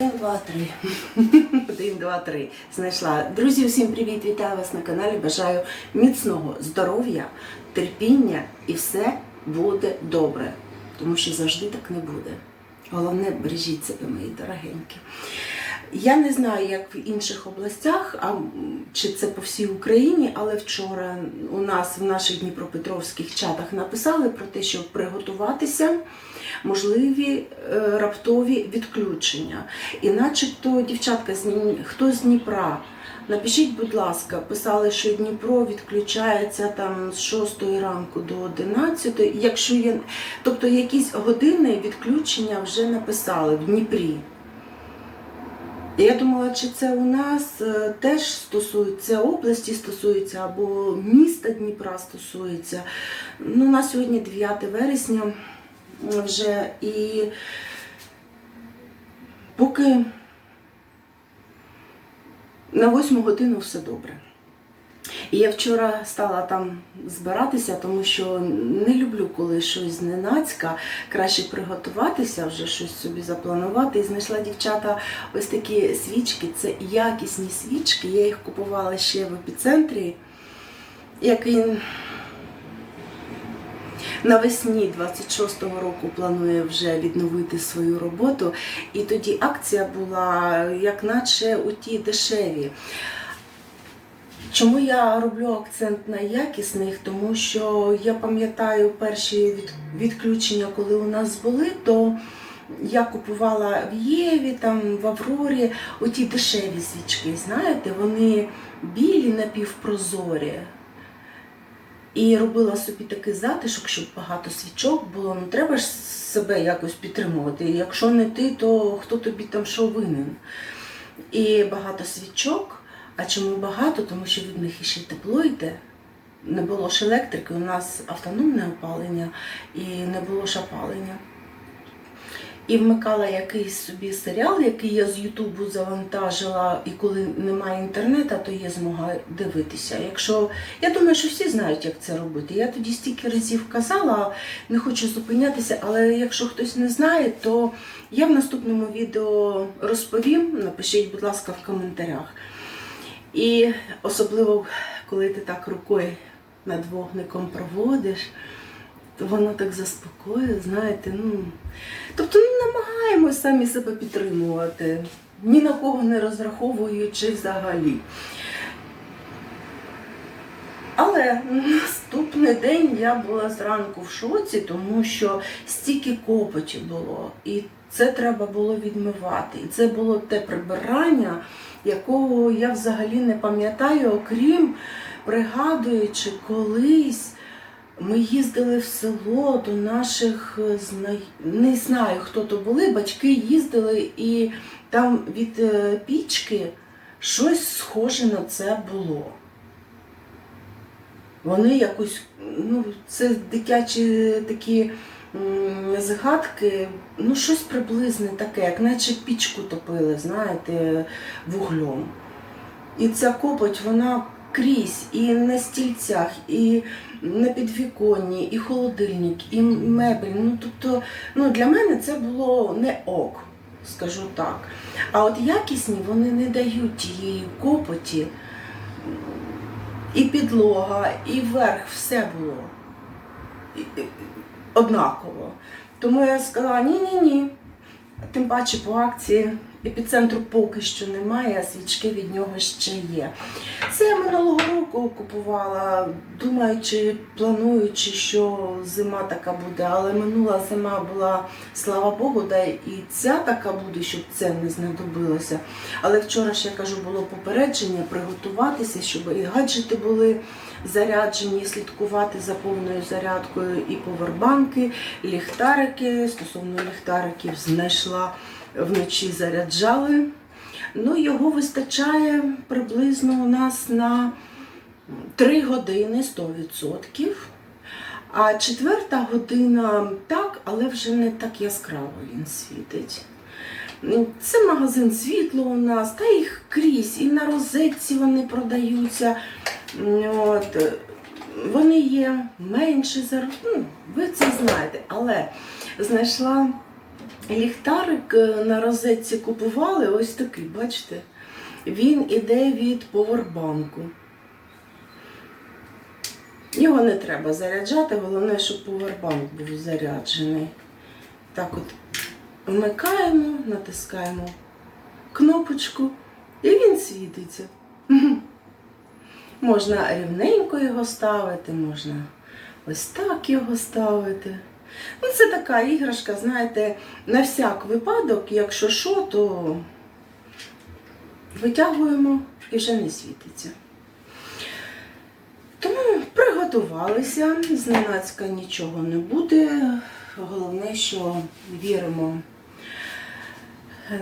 Один, два, три. Один, два, три. Знайшла. Друзі, усім привіт! Вітаю вас на каналі. Бажаю міцного здоров'я, терпіння і все буде добре. Тому що завжди так не буде. Головне, бережіть себе, мої дорогенькі. Я не знаю, як в інших областях, а чи це по всій Україні, але вчора у нас в наших дніпропетровських чатах написали про те, щоб приготуватися можливі е, раптові відключення. І начебто дівчатка з хто з Дніпра. Напишіть, будь ласка, писали, що Дніпро відключається там з 6 ранку до 11. Якщо є, тобто якісь години відключення вже написали в Дніпрі. Я думала, чи це у нас е, теж стосується області, стосується або міста Дніпра стосується. Ну, на сьогодні 9 вересня вже і поки на 8 годину все добре. І я вчора стала там збиратися, тому що не люблю, коли щось зненацька. Краще приготуватися, вже щось собі запланувати. І знайшла дівчата ось такі свічки. Це якісні свічки. Я їх купувала ще в епіцентрі, який навесні 26-го року планує вже відновити свою роботу. І тоді акція була, як наче у ті дешеві. Чому я роблю акцент на якісних? Тому що я пам'ятаю перші відключення, коли у нас були, то я купувала в Єві, там в Аврорі оті дешеві свічки. Знаєте, вони білі напівпрозорі. І робила собі такий затишок, щоб багато свічок було. Ну треба ж себе якось підтримувати. Якщо не ти, то хто тобі там що винен? І багато свічок. А чому багато? Тому що від них іще тепло йде. Не було ж електрики, у нас автономне опалення і не було ж опалення. І вмикала якийсь собі серіал, який я з Ютубу завантажила, і коли немає інтернету, то є змога дивитися. Якщо я думаю, що всі знають, як це робити. Я тоді стільки разів казала, не хочу зупинятися, але якщо хтось не знає, то я в наступному відео розповім. Напишіть, будь ласка, в коментарях. І особливо, коли ти так рукою над вогником проводиш, то воно так заспокоює, знаєте. ну. Тобто ну, намагаємось самі себе підтримувати, ні на кого не розраховуючи взагалі. Але наступний день я була зранку в шоці, тому що стільки копоті було, і це треба було відмивати. І це було те прибирання, якого я взагалі не пам'ятаю, окрім пригадуючи колись. Ми їздили в село до наших знай... не знаю, хто то були, батьки їздили, і там від е, пічки щось схоже на це було. Вони якось, ну, це дитячі такі згадки, ну, щось приблизне таке, як наче пічку топили, знаєте, вуглем. І ця копоть, вона крізь, і на стільцях, і на підвіконні, і холодильник, і мебель. Ну, тобто, ну, для мене це було не ок, скажу так. А от якісні вони не дають тієї копоті. І підлога, і верх, все було однаково. Тому я сказала, ні-ні-ні. Тим паче по акції епіцентру поки що немає, а свічки від нього ще є. Це я минулого року купувала, думаючи, плануючи, що зима така буде, але минула зима була, слава Богу, да і ця така буде, щоб це не знадобилося. Але вчора ж я кажу, було попередження приготуватися, щоб і гаджети були заряджені, слідкувати за повною зарядкою і повербанки, ліхтарики. Стосовно ліхтариків знайшла вночі заряджали. Ну, його вистачає приблизно у нас на 3 години 100%. А четверта година так, але вже не так яскраво він світить. Ну, Це магазин світло у нас, та їх крізь, і на розетці вони продаються. От. Вони є менші зараз. Ну, ви це знаєте, але знайшла Ліхтарик е, на розетці купували ось такий, бачите? Він іде від повербанку. Його не треба заряджати, головне, щоб повербанк був заряджений. Так от вмикаємо, натискаємо кнопочку, і він світиться. Можна рівненько його ставити, можна ось так його ставити. Ну, це така іграшка, знаєте, на всяк випадок, якщо що, то витягуємо і вже не світиться. Тому приготувалися, зненацька нічого не буде. Головне, що віримо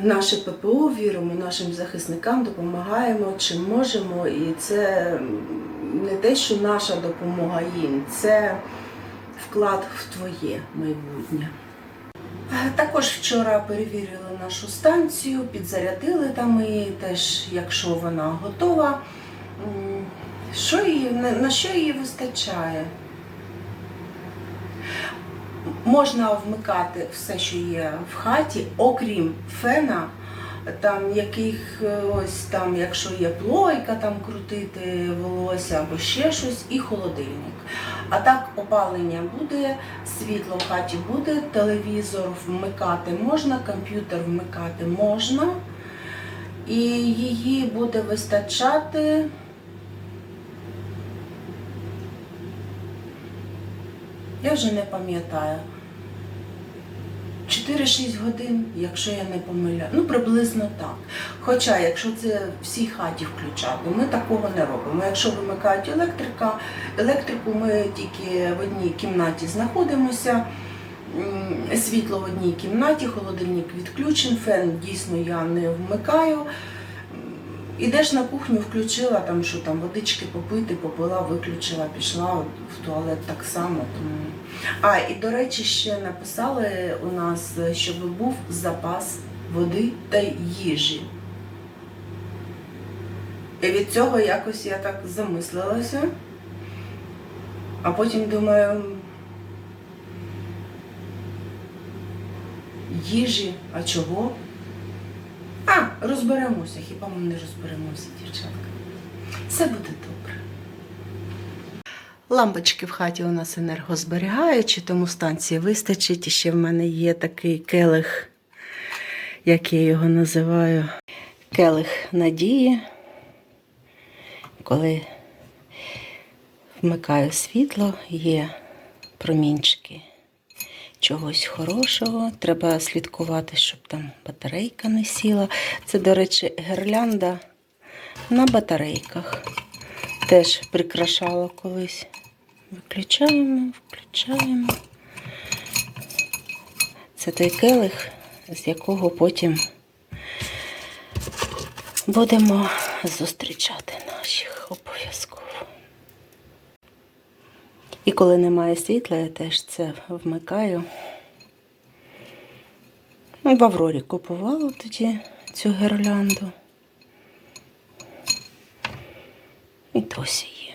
наше ППО, віримо нашим захисникам, допомагаємо чим можемо. І це не те, що наша допомога їм, це вклад в твоє майбутнє. Е, Також вчора перевірили нашу станцію, підзарядили там її теж, якщо вона готова. Що її, на, що її вистачає? Можна вмикати все, що є в хаті, окрім фена, там яких е, там, якщо є плойка, там крутити волосся або ще щось, і холодильник. А так опалення буде, світло в хаті буде, телевізор вмикати можна, комп'ютер вмикати можна, і її буде вистачати. Я вже не пам'ятаю. 4-6 годин, якщо я не помиляю. Ну, приблизно так. Хоча, якщо це всій хаті включати, ми такого не робимо. Якщо вимикають електрика, електрику ми тільки в одній кімнаті знаходимося. Світло в одній кімнаті, холодильник відключен, фен дійсно я не вмикаю. Ідеш на кухню, включила там, що там водички попити, попила, виключила, пішла в туалет так само. Тому... А, і до речі, ще написали у нас, щоб був запас води та їжі. І від цього якось я так замислилася. А потім думаю, їжі, а чого? Розберемося, хіба ми не розберемося, дівчатка. Все буде добре. Лампочки в хаті у нас енергозберігаючі, тому станції вистачить. І ще в мене є такий келих, як я його називаю, келих надії. Коли вмикаю світло, є промінчики чогось хорошого. Треба слідкувати, щоб там батарейка не сіла. Це, до речі, гірлянда на батарейках. Теж прикрашала колись. Виключаємо, включаємо. Це той келих, з якого потім будемо зустрічати наших обов'язково. І коли немає світла, я теж це вмикаю. Ну, В Аврорі купувала тоді цю гірлянду. І досі є.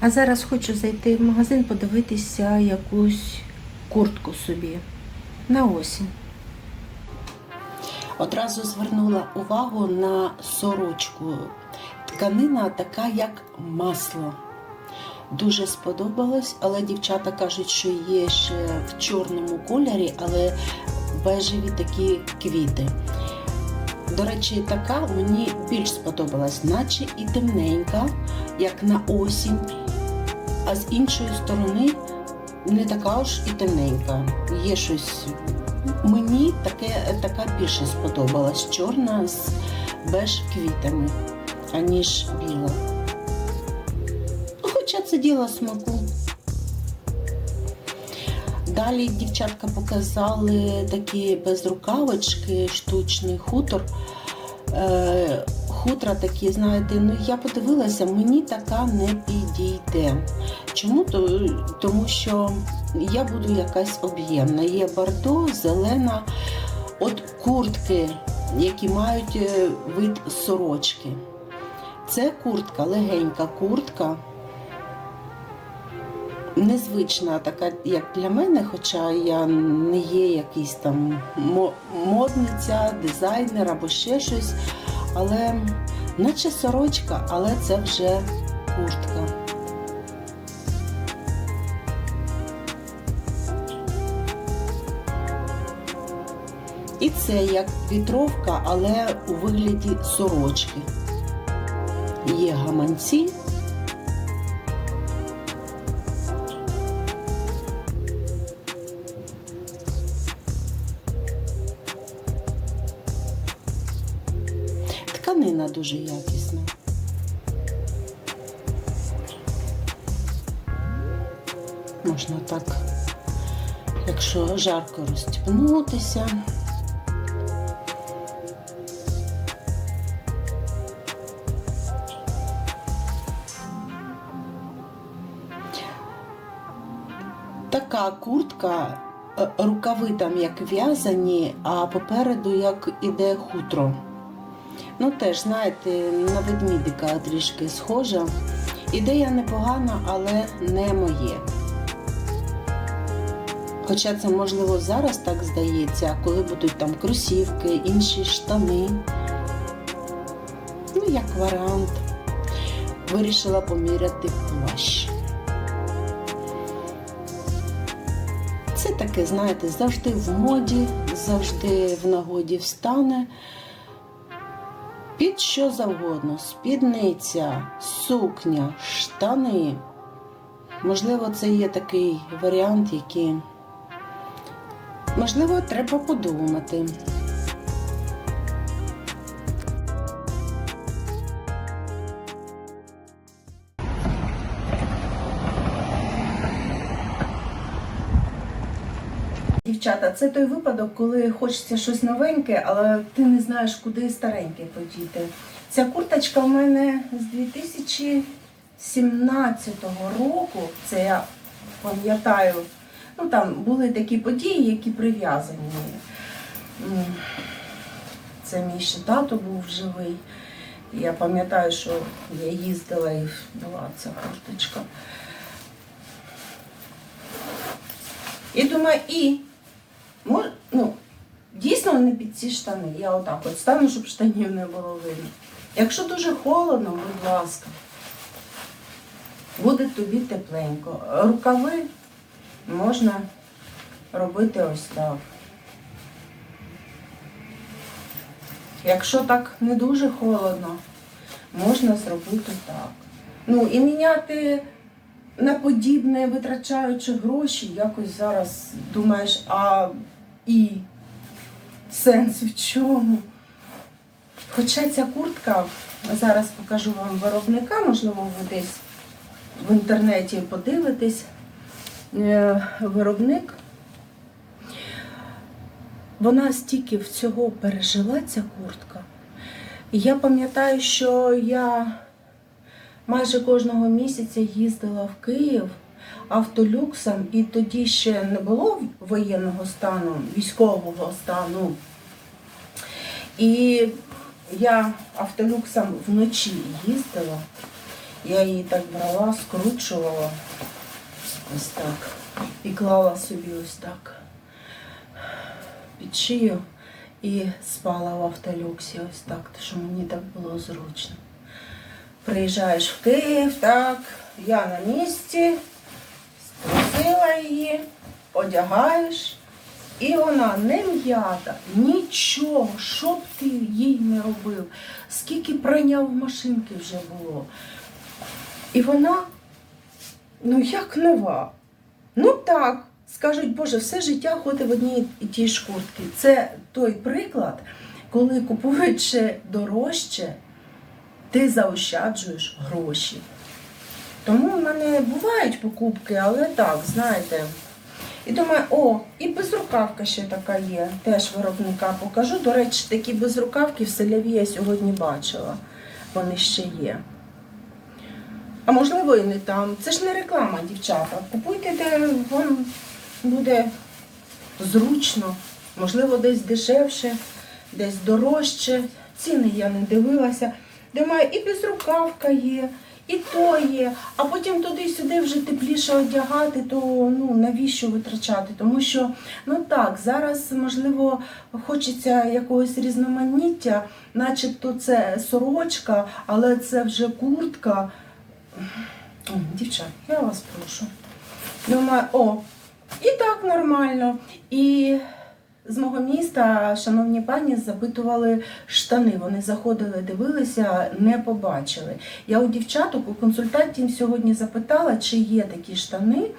А зараз хочу зайти в магазин, подивитися якусь куртку собі на осінь. Одразу звернула увагу на сорочку. Тканина така, як масло. Дуже сподобалось, але дівчата кажуть, що є ще в чорному кольорі, але бежеві такі квіти. До речі, така мені більш сподобалась, наче і темненька, як на осінь, а з іншої сторони не така ж і темненька. Є щось. Мені таке, така більше сподобалась. Чорна з беж квітами, аніж біла. Хоча це діло смаку. Далі дівчатка показали такі безрукавочки, штучний хутор. Е, хутра такі, знаєте, ну я подивилася, мені така не підійде. Чому? То- Тому що я буду якась об'ємна. Є бордо, зелена, от куртки, які мають е, вид сорочки. Це куртка, легенька куртка. незвична така, як для мене, хоча я не є якийсь там модниця, дизайнер або ще щось. Але наче сорочка, але це вже куртка. І це як вітровка, але у вигляді сорочки. Є гаманці. Тканина дуже якісна. Можна так, якщо жарко розтіпнутися. Така куртка, е, рукави там як в'язані, а попереду як іде хутро. Ну, теж, знаєте, на ведмідика трішки схожа. Ідея непогана, але не моє. Хоча це можливо зараз так здається, коли будуть там кросівки, інші штани. Ну, як варіант, вирішила поміряти плащ. Це таке, знаєте, завжди в моді, завжди в нагоді встане. Під що завгодно, спідниця, сукня, штани. Можливо, це є такий варіант, який, можливо, треба подумати. Дівчата, це той випадок, коли хочеться щось новеньке, але ти не знаєш, куди стареньке подіти. Ця курточка в мене з 2017 року. Це я пам'ятаю. Ну там були такі події, які прив'язані. Це мій ще тато був живий. Я пам'ятаю, що я їздила і була ця курточка. І думаю, і Мож, ну, дійсно не під ці штани. Я отак от стану, щоб штанів не було видно. Якщо дуже холодно, будь ласка, буде тобі тепленько. Рукави можна робити ось так. Якщо так не дуже холодно, можна зробити так. Ну і міняти на подібне, витрачаючи гроші, якось зараз думаєш, а і сенс в чому? Хоча ця куртка, зараз покажу вам виробника, можливо, ви десь в інтернеті подивитесь. Е, Виробник. Вона стільки всього пережила, ця куртка. Я пам'ятаю, що я майже кожного місяця їздила в Київ автолюксом, і тоді ще не було воєнного стану, військового стану. І я автолюксом вночі їздила, я її так брала, скручувала ось так і клала собі ось так під шию і спала в автолюксі ось так, тому що мені так було зручно. Приїжджаєш в Київ, так, я на місці, струсила її, одягаєш, і вона не м'ята, нічого, що б ти їй не робив, скільки прийняв машинки вже було. І вона, ну як нова. Ну так, скажуть, Боже, все життя ходить в одній і тій ж куртці. Це той приклад, коли купуючи дорожче, ти заощаджуєш гроші. Тому в мене бувають покупки, але так, знаєте. І думаю, о, і безрукавка ще така є, теж виробника покажу. До речі, такі безрукавки в селяві я сьогодні бачила. Вони ще є. А можливо і не там. Це ж не реклама, дівчата. Купуйте, де вам буде зручно, можливо, десь дешевше, десь дорожче. Ціни я не дивилася. Думаю, і безрукавка є, І то є, а потім туди-сюди вже тепліше одягати, то ну навіщо витрачати? Тому що ну так, зараз можливо хочеться якогось різноманіття, начебто це сорочка, але це вже куртка. Дівчат, я вас прошу. Думаю, о, і так нормально. І з мого міста, шановні пані, запитували штани. Вони заходили, дивилися, не побачили. Я у дівчаток, у консультантів сьогодні запитала, чи є такі штани.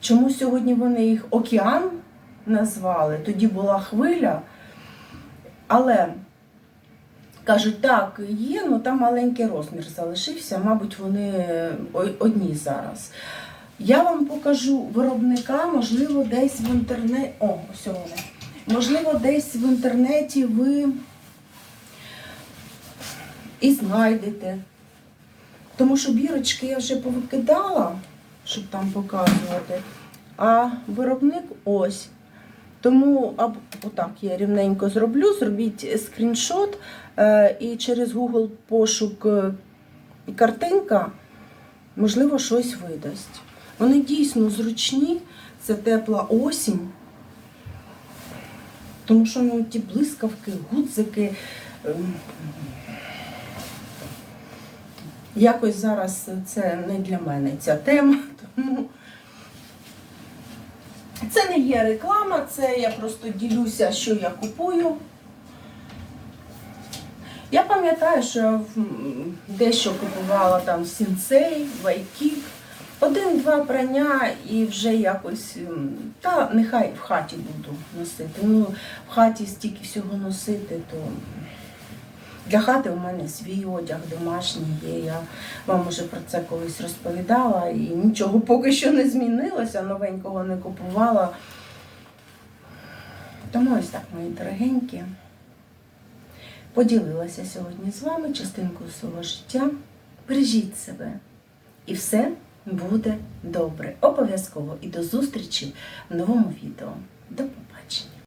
Чому сьогодні вони їх океан назвали? Тоді була хвиля. Але кажуть, так, є, але там маленький розмір залишився, мабуть, вони одні зараз. Я вам покажу виробника, можливо, десь в інтернеті. О, ось вони. Можливо, десь в інтернеті ви і знайдете. Тому що бірочки я вже повикидала, щоб там показувати. А виробник ось. Тому отак я рівненько зроблю, зробіть скріншот е, і через Google пошук е, картинка, можливо, щось видасть. Вони дійсно зручні, це тепла осінь. Тому що ну, ті блискавки, гудзики. ем, Якось зараз це не для мене ця тема, тому це не є реклама, це я просто ділюся, що я купую. Я пам'ятаю, що я дещо купувала там сінцей, вайкік. Один-два прання і вже якось, та нехай в хаті буду носити. Ну, в хаті стільки всього носити, то для хати у мене свій одяг домашній є. Я вам уже про це колись розповідала і нічого поки що не змінилося, новенького не купувала. Тому ось так, мої дорогенькі. Поділилася сьогодні з вами частинкою свого життя. Бережіть себе. І все буде добре. Обов'язково. І до зустрічі в новому відео. До побачення.